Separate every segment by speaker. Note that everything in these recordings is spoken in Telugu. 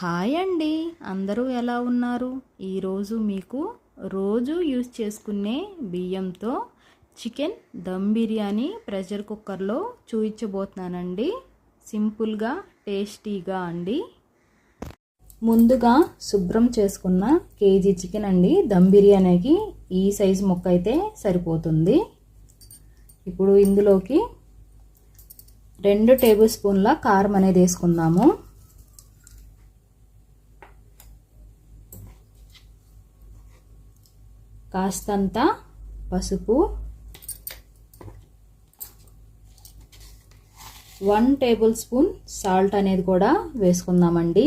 Speaker 1: హాయ్ అండి. అందరూ ఎలా ఉన్నారు? ఈరోజు మీకు రోజు యూజ్ చేసుకునే బియ్యంతో చికెన్ దమ్ బిర్యానీ ప్రెషర్ కుక్కర్లో చూయించబోతున్నానండి. సింపుల్గా టేస్టీగా అండి. ముందుగా శుభ్రం చేసుకున్న కేజీ చికెన్ అండి. దమ్ బిర్యానీకి ఈ సైజు ముక్క అయితే సరిపోతుంది. ఇప్పుడు ఇందులోకి రెండు టేబుల్ స్పూన్ల కారం అనేది వేసుకుందాము. కాస్తంత పసుపు. వన్ టేబుల్ స్పూన్ సాల్ట్ అనేది కూడా వేసుకుందామండి.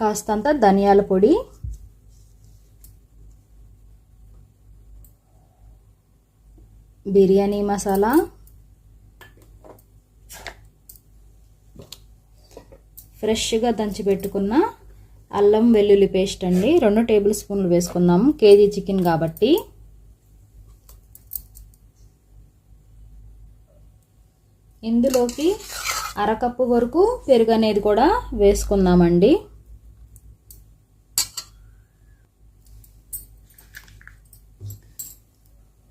Speaker 1: కాస్తంత ధనియాల పొడి. బిర్యానీ మసాలా. ఫ్రెష్గా దంచి పెట్టుకున్న అల్లం వెల్లుల్లి పేస్ట్ అండి. రెండు టేబుల్ స్పూన్లు వేసుకుందాము కేజీ చికెన్ కాబట్టి. ఇందులోకి అరకప్పు వరకు పెరుగు అనేది కూడా వేసుకుందామండి.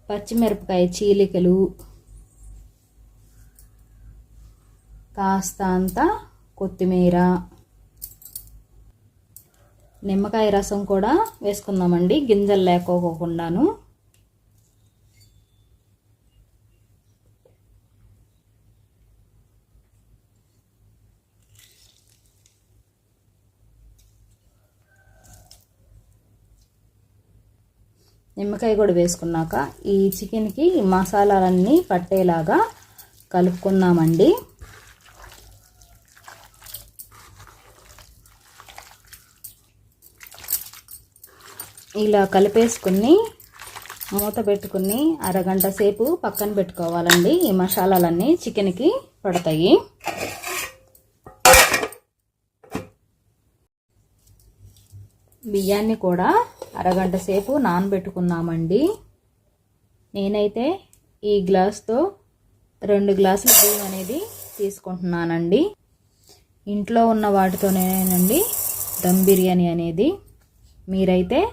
Speaker 1: పచ్చిమిరపకాయ చీలికలు కాస్తంత కొత్తిమీర నిమ్మకాయ రసం కూడా వేసుకుందామండి గింజలు లేకోకుండాను. నిమ్మకాయ కూడా వేసుకున్నాక ఈ చికెన్కి మసాలాలన్నీ పట్టేలాగా కలుపుకుందామండి. ఇలా కలిపేసుకుని మూత పెట్టుకుని అరగంట సేపు పక్కన పెట్టుకోవాలండి. ఈ మసాలాలన్నీ చికెన్కి పడతాయి. బియ్యాన్ని కూడా అరగంట సేపు నానబెట్టుకుందామండి. నేనైతే ఈ గ్లాస్తో రెండు గ్లాసుల బియ్యం అనేది తీసుకుంటున్నానండి. ఇంట్లో ఉన్న వాటితోనేనండి దమ్ బిర్యానీ అనేది. మీరైతే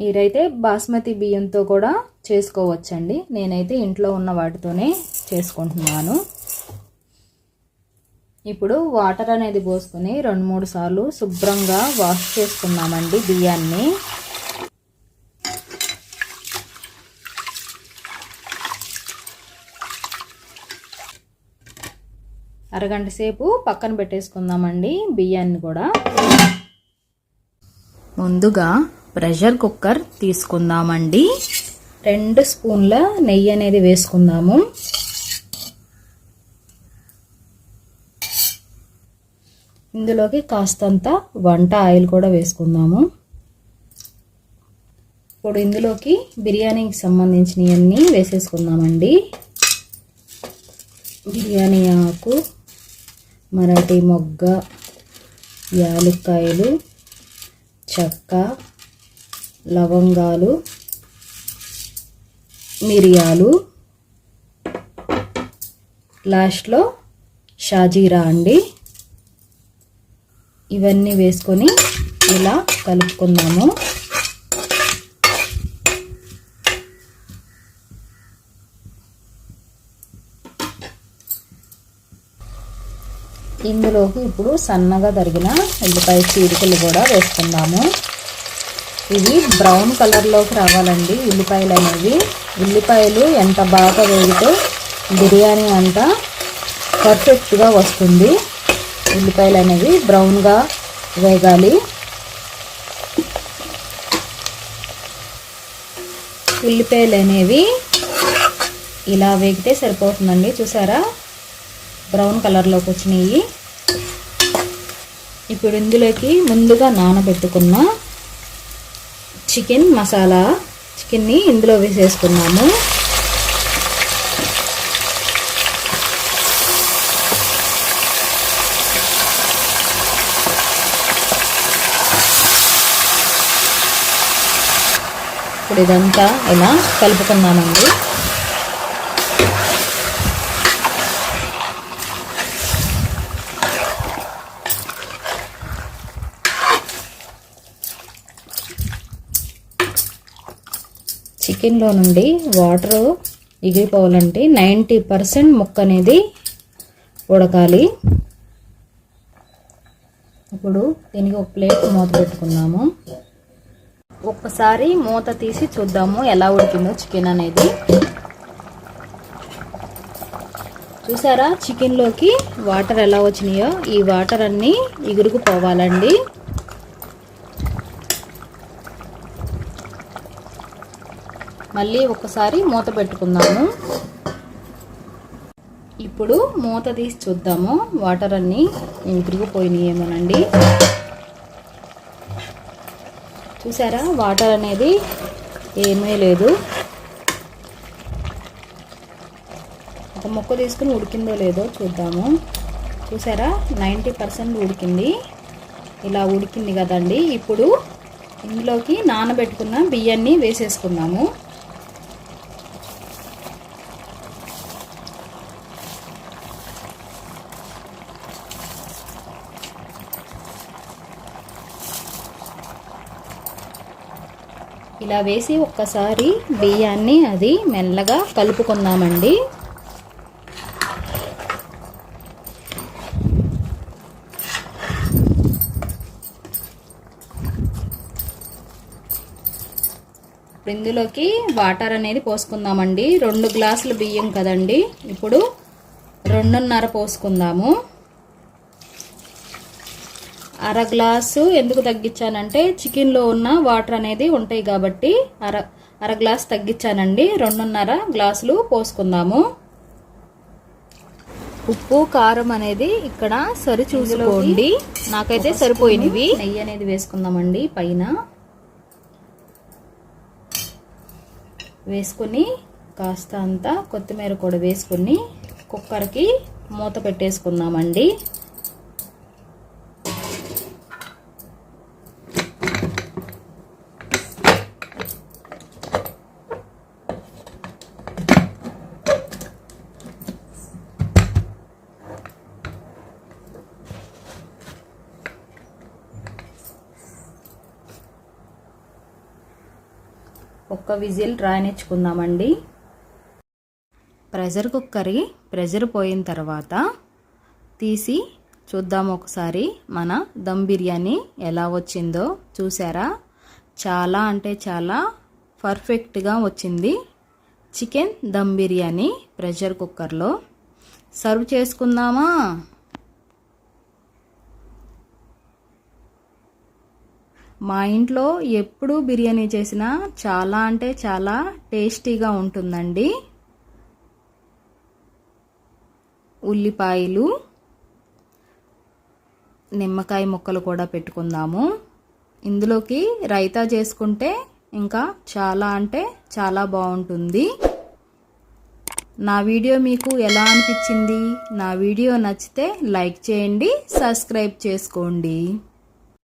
Speaker 1: మీరైతే బాస్మతి బియ్యంతో కూడా చేసుకోవచ్చండి. నేనైతే ఇంట్లో ఉన్న వాటితోనే చేసుకుంటున్నాను. ఇప్పుడు వాటర్ అనేది పోసుకొని రెండు మూడు సార్లు శుభ్రంగా వాష్ చేసుకున్నామండి బియ్యాన్ని. అరగంట సేపు పక్కన పెట్టేసుకుందామండి బియ్యాన్ని కూడా. ముందుగా ప్రెషర్ కుక్కర్ తీసుకుందామండి. రెండు స్పూన్ల నెయ్యి అనేది వేసుకుందాము. ఇందులోకి కాస్తంత వంట ఆయిల్ కూడా వేసుకుందాము. ఇప్పుడు ఇందులోకి బిర్యానీకి సంబంధించినవన్నీ వేసేసుకుందామండి. బిర్యానీ ఆకు మరాఠీ మొగ్గ యాలుక్కాయలు చెక్క లవంగాలు మిరియాలు లాస్ట్లో షాజీరా అండి. ఇవన్నీ వేసుకొని ఇలా కలుపుకుందాము. ఇందులోకి ఇప్పుడు సన్నగా తరిగిన ఉల్లిపాయ చీడికలు కూడా వేసుకుందాము. ఇవి బ్రౌన్ కలర్లోకి రావాలండి ఉల్లిపాయలు అనేవి ఉల్లిపాయలు ఎంత బాగా వేగితే బిర్యానీ అంత పర్ఫెక్ట్గా వస్తుంది. ఉల్లిపాయలు అనేవి బ్రౌన్గా వేగాలి. ఉల్లిపాయలు అనేవి ఇలా వేగితే సరిపోతుందండి చూసారా? బ్రౌన్ కలర్లోకి వచ్చినాయి. ఇప్పుడు ఇందులోకి ముందుగా నానబెట్టుకున్న చికెన్ మసాలా చికెన్ని ఇందులో వేసేసుకున్నాము. ఇప్పుడు ఇదంతా ఇలా కలుపుకున్నామండి. చికెన్లో నుండి వాటర్ ఎగిరిపోవాలంటే నైంటీ పర్సెంట్ ముక్క అనేది ఉడకాలి. ఇప్పుడు దీనికి ఒక ప్లేట్ మూత పెట్టుకున్నాము ఒక్కసారి మూత తీసి చూద్దాము ఎలా ఉడికిందో చికెన్ అనేది. చూసారా? చికెన్లోకి వాటర్ ఎలా వచ్చినాయో ఈ వాటర్ అన్నీ ఎగురుకుపోవాలండి మళ్ళీ ఒకసారి మూత పెట్టుకుందాము. ఇప్పుడు మూత తీసి చూద్దాము. వాటర్ అన్నీ తిరిగిపోయినాయి ఏమోనండి చూసారా? వాటర్ అనేది ఏమీ లేదు. ఒక మొక్క తీసుకుని ఉడికిందో లేదో చూద్దాము. చూసారా? నైంటీ పర్సెంట్ ఉడికింది. ఇలా ఉడికింది కదండి. ఇప్పుడు ఇందులోకి నానబెట్టుకున్న బియ్యాన్ని వేసేసుకుందాము. ఇలా వేసి ఒక్కసారి బియ్యాన్ని అది మెల్లగా కలుపుకుందామండి. ఇందులోకి వాటర్ అనేది పోసుకుందామండి. రెండు గ్లాసులు బియ్యం కదండి. ఇప్పుడు రెండున్నర పోసుకుందాము. అర గ్లాసు ఎందుకు తగ్గించానంటే చికెన్లో ఉన్న వాటర్ అనేది ఉంటాయి కాబట్టి అర అర గ్లాస్ తగ్గించానండి. రెండున్నర గ్లాసులు పోసుకుందాము. ఉప్పు కారం అనేది ఇక్కడ సరి చూసుకోండి నాకైతే సరిపోయినవి. నెయ్యి అనేది వేసుకుందామండి పైన. వేసుకొని కాస్త అంతా కొత్తిమీర కూడా వేసుకొని కుక్కర్కి మూత పెట్టేసుకుందామండి. ఒక్క విజిల్ రాయనిచ్చుకుందామండి. ప్రెషర్ కుక్కర్ ప్రెషర్ పోయిన తర్వాత తీసి చూద్దాం ఒకసారి మన దమ్ బిర్యానీ ఎలా వచ్చిందో. చూసారా? చాలా అంటే చాలా పర్ఫెక్ట్గా వచ్చింది. చికెన్ దమ్ బిర్యానీ ప్రెషర్ కుక్కర్లో. సర్వ్ చేసుకుందామా? మా ఇంట్లో ఎప్పుడు బిర్యానీ చేసినా చాలా అంటే చాలా టేస్టీగా ఉంటుందండి. ఉల్లిపాయలు నిమ్మకాయ ముక్కలు కూడా పెట్టుకుందాము. ఇందులోకి రైతా చేసుకుంటే ఇంకా చాలా అంటే చాలా బాగుంటుంది. నా వీడియో మీకు ఎలా అనిపించింది? నా వీడియో నచ్చితే లైక్ చేయండి సబ్స్క్రైబ్ చేసుకోండి.